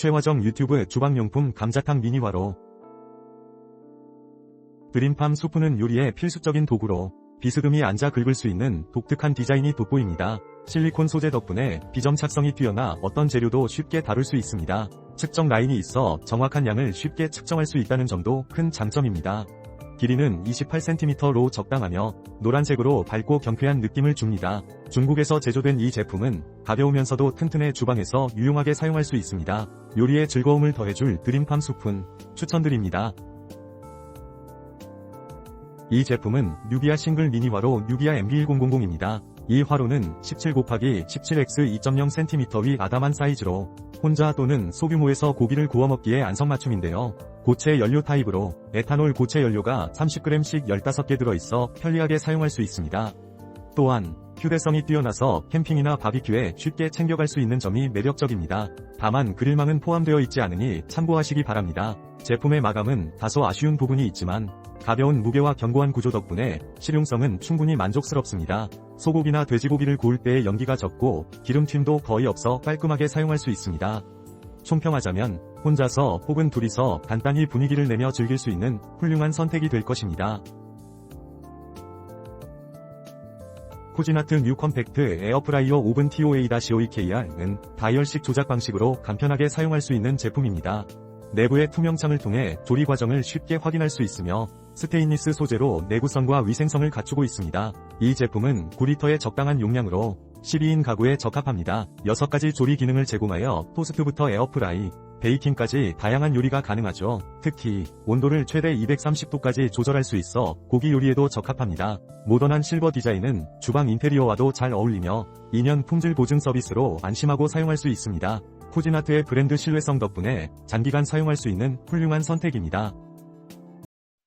최화정 유튜브 주방용품 감자탕 미니화로 드림팜 수프는 요리의 필수적인 도구로 비스듬히 앉아 긁을 수 있는 독특한 디자인이 돋보입니다. 실리콘 소재 덕분에 비점착성이 뛰어나 어떤 재료도 쉽게 다룰 수 있습니다. 측정 라인이 있어 정확한 양을 쉽게 측정할 수 있다는 점도 큰 장점입니다. 길이는 28cm로 적당하며 노란색으로 밝고 경쾌한 느낌을 줍니다. 중국에서 제조된 이 제품은 가벼우면서도 튼튼해 주방에서 유용하게 사용할 수 있습니다. 요리에 즐거움을 더해줄 드림팜 수푼 추천드립니다. 이 제품은 뉴비아 싱글 미니화로 뉴비아 MB1000입니다. 이 화로는 17 곱하기 17x 2.0cm 위 아담한 사이즈로 혼자 또는 소규모에서 고기를 구워 먹기에 안성맞춤인데요. 고체 연료 타입으로 에탄올 고체 연료가 30g씩 15개 들어있어 편리하게 사용할 수 있습니다. 또한 휴대성이 뛰어나서 캠핑이나 바비큐에 쉽게 챙겨갈 수 있는 점이 매력적입니다. 다만 그릴망은 포함되어 있지 않으니 참고하시기 바랍니다. 제품의 마감은 다소 아쉬운 부분이 있지만 가벼운 무게와 견고한 구조 덕분에 실용성은 충분히 만족스럽습니다. 소고기나 돼지고기를 구울 때의 연기가 적고 기름튄도 거의 없어 깔끔하게 사용할 수 있습니다. 총평하자면 혼자서 혹은 둘이서 간단히 분위기를 내며 즐길 수 있는 훌륭한 선택이 될 것입니다. 쿠지나트 뉴 컴팩트 에어프라이어 오븐 TOA-OEKR은 다이얼식 조작 방식으로 간편하게 사용할 수 있는 제품입니다. 내부의 투명창을 통해 조리 과정을 쉽게 확인할 수 있으며 스테인리스 소재로 내구성과 위생성을 갖추고 있습니다. 이 제품은 9리터의 적당한 용량으로 12인 가구에 적합합니다. 6가지 조리 기능을 제공하여 토스트부터 에어프라이, 베이킹까지 다양한 요리가 가능하죠. 특히 온도를 최대 230도까지 조절할 수 있어 고기 요리에도 적합합니다. 모던한 실버 디자인은 주방 인테리어와도 잘 어울리며 2년 품질 보증 서비스로 안심하고 사용할 수 있습니다. 쿠지나트의 브랜드 신뢰성 덕분에 장기간 사용할 수 있는 훌륭한 선택입니다.